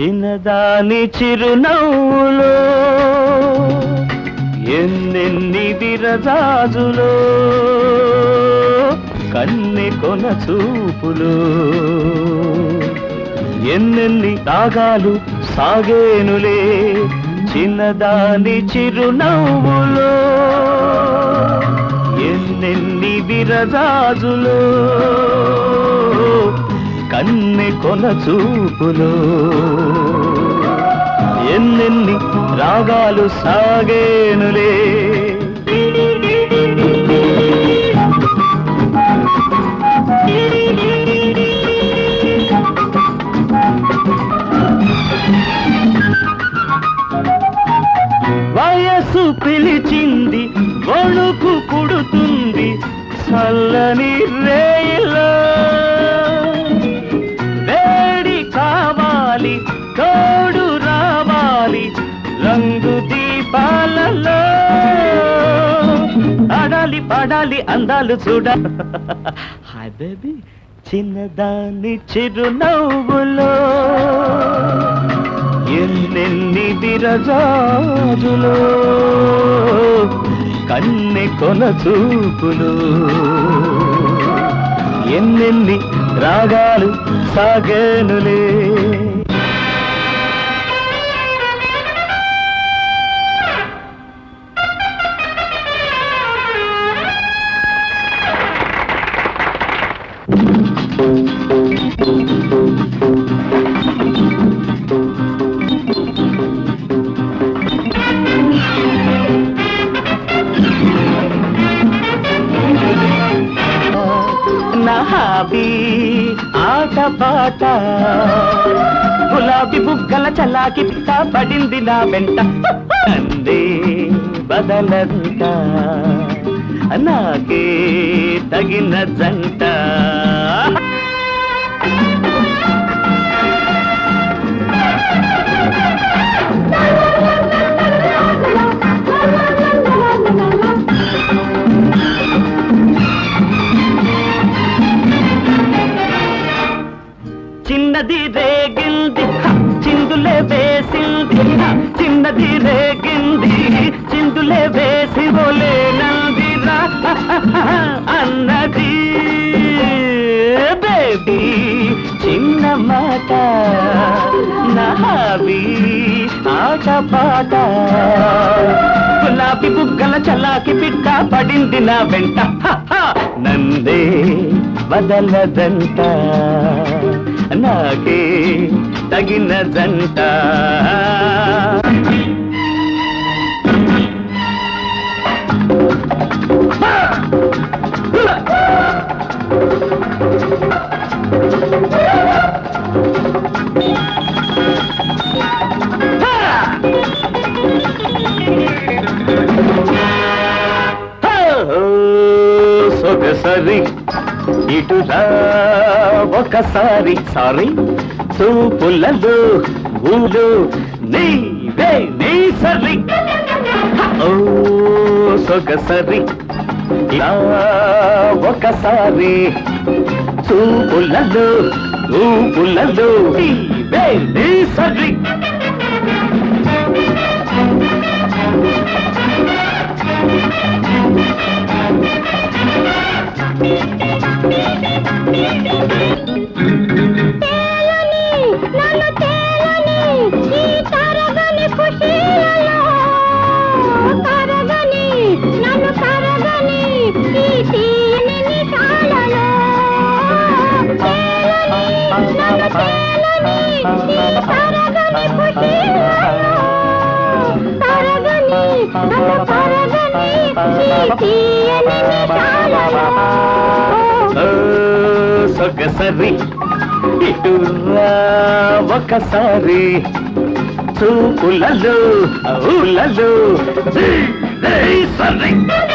చిన్నదాని చిరునవ్వులో ఎన్నెన్ని విరజాజులో కన్నె కొన చూపులు ఎన్నెన్ని తాగాలు సాగేనులే చిన్నదాని చిరునవ్వులో ఎన్నెన్ని విరజాజులో. అన్ని కొన చూపులు ఎన్నెన్ని రాగాలు సాగేనులే. వాడాలి అందాలు చూడ. Hi baby. చిన్నదాని చిరునవ్వులో ఎన్నెన్ని విరజాజులో కన్నె కొన చూపులు ఎన్నెన్ని రాగాలు సాగనులే. ఆట పాట గులాబీ బుగ్గల చలాకి పిట్ట పడింది నా వెంట. అందే బదలంట నాకే తగిన జంట. చిన్నది రేగింది. చిందులే వేసింది. చిన్నది రేగింది. చిందులే వేసి బోలే నందిరా అన్నది. బేబీ చిన్న మాట నావి ఆట పాట. గులాబీ బుగ్గల చల్లాకి పిట్ట పడింది నా వెంట. నందే బదలదంట నాకే తగినదంట సొగసరి ఇటురా ఒకసారి సారీ. చూపులలో ఊలు నీవే నీ సరి ఓ సొగసరి. ఒకసారి చూపులలో ఊపులలో నీవే నీ సరి సొగసరి ఇటురా ఒకసారి. చూపులలో ఊలలో సరే.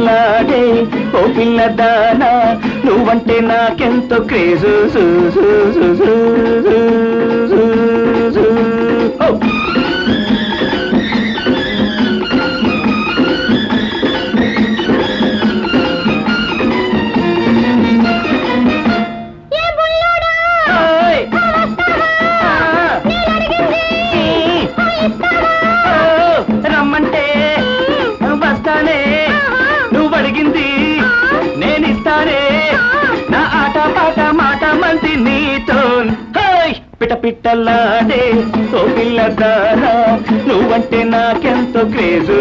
పిల్లలాడే ఓ పిల్లదానా నువ్వంటే నాకెంతో క్రేజు పిట పిట్టలాడే ఓ పిల్లదారా నువ్వంటే నాకెంతో క్రేజు.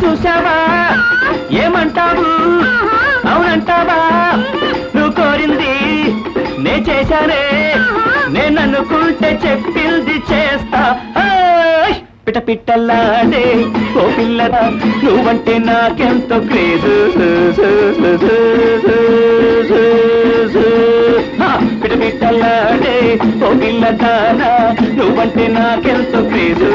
చూసావా ఏమంటావు? అవునంటావా? నువ్వు కోరింది నే చేశానే. అనుకుంటే చెప్పింది చేస్తా. పిట పిట్టలాడే ఓ పిల్లరా నువ్వంటే నాకెంతో క్రేజు. పిట పిట్టలాడే ఓ పిల్లదానా నువ్వంటే నాకెంతో క్రేజు.